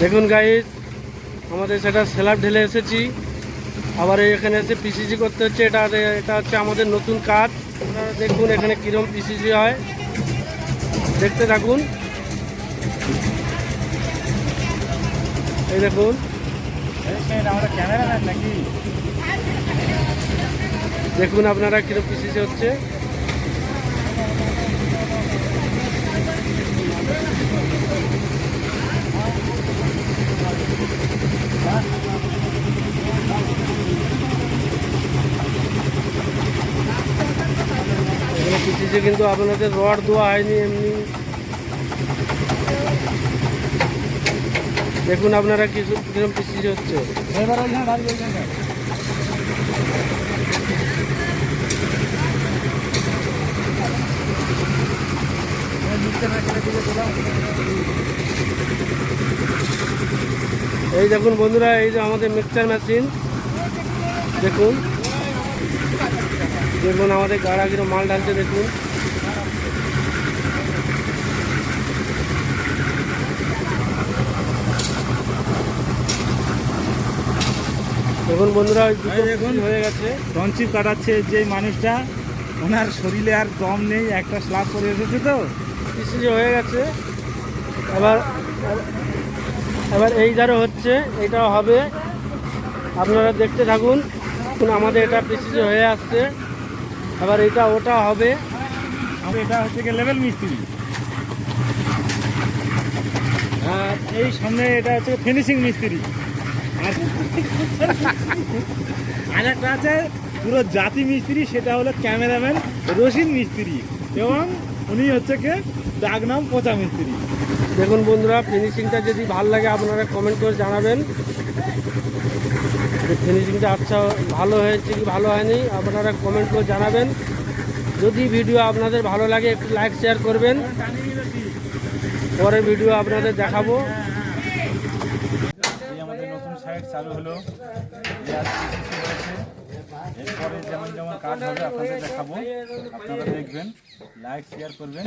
দেখুন গাইজ আমাদের সেটা স্ল্যাব ঢেলে এসেছি। আবার এখানে এসে পিসিজি করতে হচ্ছে, এটা এটা হচ্ছে আমাদের নতুন কাজ আপনারা দেখুন এখানে কীরকম পিসিজি হয়। দেখতে থাকুন। এই দেখুন। দেখুন আপনারা কীরকম পিসিজি হচ্ছে। পিসিজি কিন্তু আপনাদের রড দেওয়া হয়নি এমনি। দেখুন আপনারা কিছু কীরকম পিসিজি হচ্ছে। ওইখানে দাঁড়িয়ে ওইখানে এই দেখুন বন্ধুরা এই যে আমাদের মিক্সচার মেশিন দেখুন। দেখুন আমাদের গাড়া কিরম মাল ঢালছে দেখুন। দেখুন বন্ধুরা দেখুন। হয়ে গেছে। টনচিপ কাটাচ্ছে যে মানুষটা। ওনার শরীরে আর দম নেই একটা স্লাব করে এসেছে তো। পিসি হয়ে গেছে। এবার এবার এই ধারে হচ্ছে এটাও হবে আপনারা দেখতে থাকুন। এখন আমাদের এটা পিসি হয়ে আসছে। এবার এটা ওটা হবে। আর এটা হচ্ছে গিয়ে লেভেল মিস্ত্রি আর এই সামনে এটা হচ্ছে ফিনিশিং মিস্ত্রি আর আর একটা আছে পুরো জাতি মিস্ত্রি সেটা হলো ক্যামেরাম্যান রশিদ মিস্ত্রি এবং উনি হচ্ছে কে ডাক নাম পচা মিস্ত্রি দেখুন বন্ধুরা ফিনিশিংটা যদি ভালো লাগে আপনারা কমেন্ট করে জানাবেন। ফিনিশিংটা আচ্ছা ভালো হয়েছে কি ভালো হয়নি, আপনারা কমেন্ট করে জানাবেন। যদি ভিডিও আপনাদের ভালো লাগে, একটু লাইক শেয়ার করবেন। পরের ভিডিও আপনাদের দেখাবো। এরপরে যেমন যেমন কাজ হবে, আপনাদের দেখাবো। আপনারা দেখবেন লাইক শেয়ার করবেন।